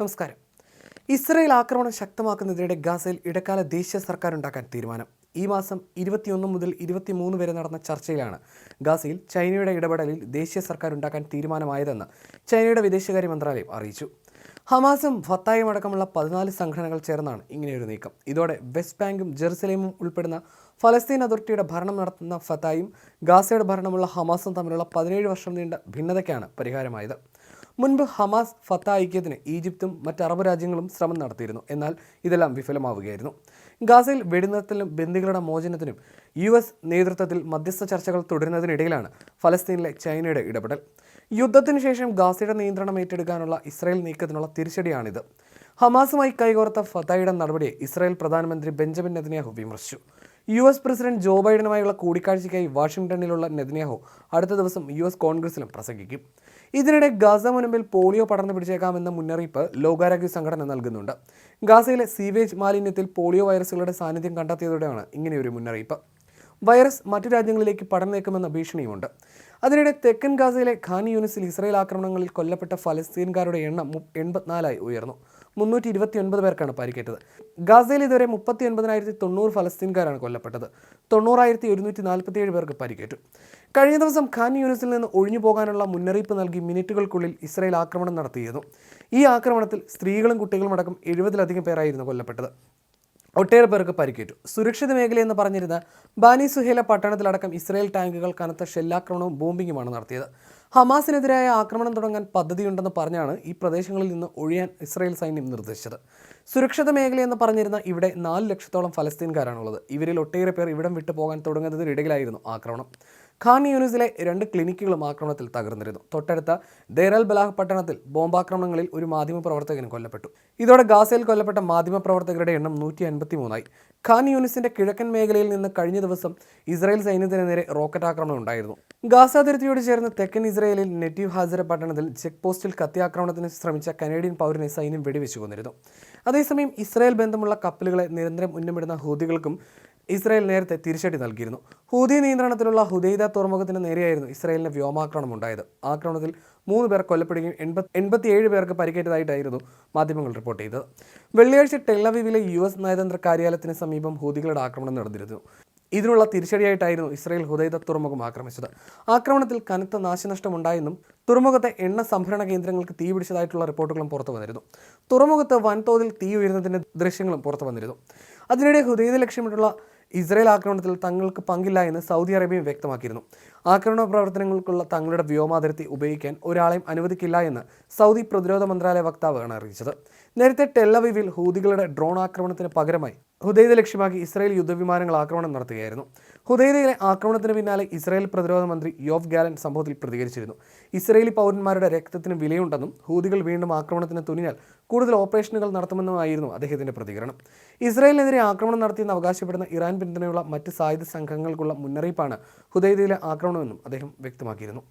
നമസ്കാരം. ഇസ്രയേൽ ആക്രമണം ശക്തമാക്കുന്നതിനിടെ ഗാസയിൽ ഇടക്കാല ദേശീയ സർക്കാർ ഉണ്ടാക്കാൻ തീരുമാനം. ഈ മാസം ഇരുപത്തിയൊന്ന് മുതൽ ഇരുപത്തിമൂന്ന് വരെ നടന്ന ചർച്ചയിലാണ് ഗാസയിൽ ചൈനയുടെ ഇടപെടലിൽ ദേശീയ സർക്കാർ ഉണ്ടാക്കാൻ തീരുമാനമായതെന്ന് ചൈനയുടെ വിദേശകാര്യ മന്ത്രാലയം അറിയിച്ചു. ഹമാസും ഫത്തായും അടക്കമുള്ള പതിനാല് സംഘടനകൾ ചേർന്നാണ് ഇങ്ങനെയൊരു നീക്കം. ഇതോടെ വെസ്റ്റ് ബാങ്കും ജെറുസലേമും ഉൾപ്പെടുന്ന ഫലസ്തീൻ അതോറിറ്റിയുടെ ഭരണം നടത്തുന്ന ഫത്തായും ഗാസയുടെ ഭരണമുള്ള ഹമാസും തമ്മിലുള്ള പതിനേഴ് വർഷം നീണ്ട ഭിന്നതയ്ക്കാണ് പരിഹാരമായത്. മുൻപ് ഹമാസ് ഫത്ത ഐക്യത്തിന് ഈജിപ്തും മറ്റ് അറബ് രാജ്യങ്ങളും ശ്രമം നടത്തിയിരുന്നു. എന്നാൽ ഇതെല്ലാം വിഫലമാവുകയായിരുന്നു. ഗാസയിൽ വെടിനിർത്തലിനും ബന്ദികളുടെ മോചനത്തിനും യു എസ് നേതൃത്വത്തിൽ മധ്യസ്ഥ ചർച്ചകൾ തുടരുന്നതിനിടയിലാണ് ഫലസ്തീനിലെ ചൈനയുടെ ഇടപെടൽ. യുദ്ധത്തിന് ശേഷം ഗാസയുടെ നിയന്ത്രണം ഏറ്റെടുക്കാനുള്ള ഇസ്രായേൽ നീക്കത്തിനുള്ള തിരിച്ചടിയാണിത്. ഹമാസുമായി കൈകോർത്ത ഫത്തയുടെ നടപടിയെ ഇസ്രായേൽ പ്രധാനമന്ത്രി ബെഞ്ചമിൻ നെതന്യാഹു വിമർശിച്ചു. യു എസ് പ്രസിഡന്റ് ജോ ബൈഡനുമായുള്ള കൂടിക്കാഴ്ചയ്ക്കായി വാഷിംഗ്ടണിലുള്ള നെതന്യാഹു അടുത്ത ദിവസം യു എസ് കോൺഗ്രസിലും പ്രസംഗിക്കും. ഇതിനിടെ ഗാസ മുൻപിൽ പോളിയോ പടർന്നു പിടിച്ചേക്കാമെന്ന മുന്നറിയിപ്പ് ലോകാരോഗ്യ സംഘടന നൽകുന്നുണ്ട്. ഗാസയിലെ സീവേജ് മാലിന്യത്തിൽ പോളിയോ വൈറസുകളുടെ സാന്നിധ്യം കണ്ടെത്തിയതോടെയാണ് ഇങ്ങനെയൊരു മുന്നറിയിപ്പ്. വൈറസ് മറ്റു രാജ്യങ്ങളിലേക്ക് പടർന്നേക്കുമെന്ന ഭീഷണിയുമുണ്ട്. അതിനിടെ തെക്കൻ ഗാസയിലെ ഖാൻ യൂണിസിൽ ഇസ്രായേൽ ആക്രമണങ്ങളിൽ കൊല്ലപ്പെട്ട ഫലസ്തീൻകാരുടെ എണ്ണം എൺപത്തിനാലായി ഉയർന്നു. മുന്നൂറ്റി ഇരുപത്തി ഒൻപത് പേർക്കാണ് പരിക്കേറ്റത്. ഗാസയിൽ ഇതുവരെ മുപ്പത്തി ഒൻപതിനായിരത്തി തൊണ്ണൂറ് ഫലസ്തീൻകാരാണ് കൊല്ലപ്പെട്ടത്. തൊണ്ണൂറായിരത്തി ഒരുന്നൂറ്റി നാൽപ്പത്തിയേഴ് പേർക്ക് പരിക്കേറ്റു. കഴിഞ്ഞ ദിവസം ഖാൻ യൂണിസിൽ നിന്ന് ഒഴിഞ്ഞു പോകാനുള്ള മുന്നറിയിപ്പ് നൽകി മിനിറ്റുകൾക്കുള്ളിൽ ഇസ്രായേൽ ആക്രമണം നടത്തിയിരുന്നു. ഈ ആക്രമണത്തിൽ സ്ത്രീകളും കുട്ടികളും അടക്കം എഴുപതിലധികം പേരായിരുന്നു കൊല്ലപ്പെട്ടത്. ഒട്ടേറെ പേർക്ക് പരിക്കേറ്റു. സുരക്ഷിത മേഖലയെന്ന് പറഞ്ഞിരുന്ന ബാനി സുഹേല പട്ടണത്തിലടക്കം ഇസ്രായേൽ ടാങ്കുകൾ കനത്ത ഷെല്ലാക്രമണവും ബോംബിങ്ങുമാണ് നടത്തിയത്. ഹമാസിനെതിരായ ആക്രമണം തുടങ്ങാൻ പദ്ധതിയുണ്ടെന്ന് പറഞ്ഞാണ് ഈ പ്രദേശങ്ങളിൽ നിന്ന് ഒഴിയാൻ ഇസ്രായേൽ സൈന്യം നിർദ്ദേശിച്ചത്. സുരക്ഷിത മേഖലയെന്ന് പറഞ്ഞിരുന്ന ഇവിടെ നാല് ലക്ഷത്തോളം ഫലസ്തീൻകാരാണുള്ളത്. ഇവരിൽ ഒട്ടേറെ പേർ ഇവിടം വിട്ടു പോകാൻ തുടങ്ങുന്നതിനിടയിലായിരുന്നു ആക്രമണം. ഖാൻ യൂണിസിലെ രണ്ട് ക്ലിനിക്കുകളും ആക്രമണത്തിൽ തകർന്നിരുന്നു. തൊട്ടടുത്ത ദേരൽ ബലാഹ് പട്ടണത്തിൽ ബോംബാക്രമണങ്ങളിൽ ഒരു മാധ്യമപ്രവർത്തകനും കൊല്ലപ്പെട്ടു. ഇതോടെ ഗാസയിൽ കൊല്ലപ്പെട്ട മാധ്യമപ്രവർത്തകരുടെ എണ്ണം നൂറ്റി അൻപത്തി മൂന്നായി ഖാൻ യൂണിസിന്റെ കിഴക്കൻ മേഖലയിൽ നിന്ന് കഴിഞ്ഞ ദിവസം ഇസ്രായേൽ സൈന്യത്തിന് നേരെ റോക്കറ്റ് ആക്രമണം ഉണ്ടായിരുന്നു. ഗാസ അതിർത്തിയോട് ചേർന്ന് തെക്കൻ ഇസ്രായേലിൽ നെറ്റീവ് ഹാജര പട്ടണത്തിൽ ചെക്ക് പോസ്റ്റിൽ കത്തിയാക്രമണത്തിന് ശ്രമിച്ച കനേഡിയൻ പൗരനെ സൈന്യം വെടിവെച്ചു കൊന്നിരുന്നു. അതേസമയം ഇസ്രായേൽ ബന്ധമുള്ള കപ്പലുകളെ നിരന്തരം ഉന്നമിടുന്ന ഹൂതികൾക്കും ഇസ്രായേൽ നേരത്തെ തിരിച്ചടി നൽകിയിരുന്നു. ഹൂതി നിയന്ത്രണത്തിലുള്ള ഹുദൈദ തുറമുഖത്തിന് നേരെയായിരുന്നു ഇസ്രായേലിന് വ്യോമാക്രമണം ഉണ്ടായത്. ആക്രമണത്തിൽ മൂന്ന് പേർ കൊല്ലപ്പെടുകയും എൺപത് എൺപത്തിയേഴ് പേർക്ക് പരിക്കേറ്റതായിട്ടായിരുന്നു മാധ്യമങ്ങൾ റിപ്പോർട്ട് ചെയ്തത്. വെള്ളിയാഴ്ച ടെല്ലവീവിലെ യു എസ് നയതന്ത്ര കാര്യാലയത്തിന് സമീപം ഹൂതികളുടെ ആക്രമണം നടന്നിരുന്നു. ഇതിനുള്ള തിരിച്ചടിയായിട്ടായിരുന്നു ഇസ്രായേൽ ഹുദൈദ തുറമുഖം ആക്രമിച്ചത്. ആക്രമണത്തിൽ കനത്ത നാശനഷ്ടമുണ്ടായെന്നും തുറമുഖത്തെ എണ്ണ സംഭരണ കേന്ദ്രങ്ങൾക്ക് തീ പിടിച്ചതായിട്ടുള്ള റിപ്പോർട്ടുകളും പുറത്തു വന്നിരുന്നു. തുറമുഖത്ത് വൻതോതിൽ തീ ഉയരുന്നതിന്റെ ദൃശ്യങ്ങളും പുറത്തു വന്നിരുന്നു. അതിനിടെ ഹുദൈദ ലക്ഷ്യമിട്ടുള്ള ഇസ്രായേൽ ആക്രമണത്തിൽ തങ്ങൾക്ക് പങ്കില്ല എന്ന് സൗദി അറേബ്യയും വ്യക്തമാക്കിയിരുന്നു. ആക്രമണ പ്രവർത്തനങ്ങൾക്കുള്ള തങ്ങളുടെ വ്യോമാതിർത്തി ഉപയോഗിക്കാൻ ഒരാളെയും അനുവദിക്കില്ല എന്ന് സൗദി പ്രതിരോധ മന്ത്രാലയ വക്താവാണ് അറിയിച്ചത്. നേരത്തെ ടെല്ലവിവിൽ ഹൂതികളുടെ ഡ്രോൺ ആക്രമണത്തിന് പകരമായി ഹുദൈദ ലക്ഷ്യമാക്കി ഇസ്രായേൽ യുദ്ധവിമാനങ്ങൾ ആക്രമണം നടത്തുകയായിരുന്നു. ഹുദൈദയിലെ ആക്രമണത്തിന് പിന്നാലെ ഇസ്രായേൽ പ്രതിരോധ മന്ത്രി യോഫ് ഗാലൻ സംഭവത്തിൽ പ്രതികരിച്ചിരുന്നു. ഇസ്രായേലി പൗരന്മാരുടെ രക്തത്തിന് വിലയുണ്ടെന്നും ഹൂതികൾ വീണ്ടും ആക്രമണത്തിന് തുനിഞ്ഞാൽ കൂടുതൽ ഓപ്പറേഷനുകൾ നടത്തുമെന്നുമായിരുന്നു അദ്ദേഹത്തിന്റെ പ്രതികരണം. ഇസ്രായേലിനെതിരെ ആക്രമണം നടത്തിയെന്ന് അവകാശപ്പെടുന്ന ഇറാൻ പിന്തുണയുള്ള മറ്റ് സായുധ സംഘങ്ങൾക്കുള്ള മുന്നറിയിപ്പാണ് ഹുദൈദയിലെ ആക്രമണമെന്നും അദ്ദേഹം വ്യക്തമാക്കിയിരുന്നു.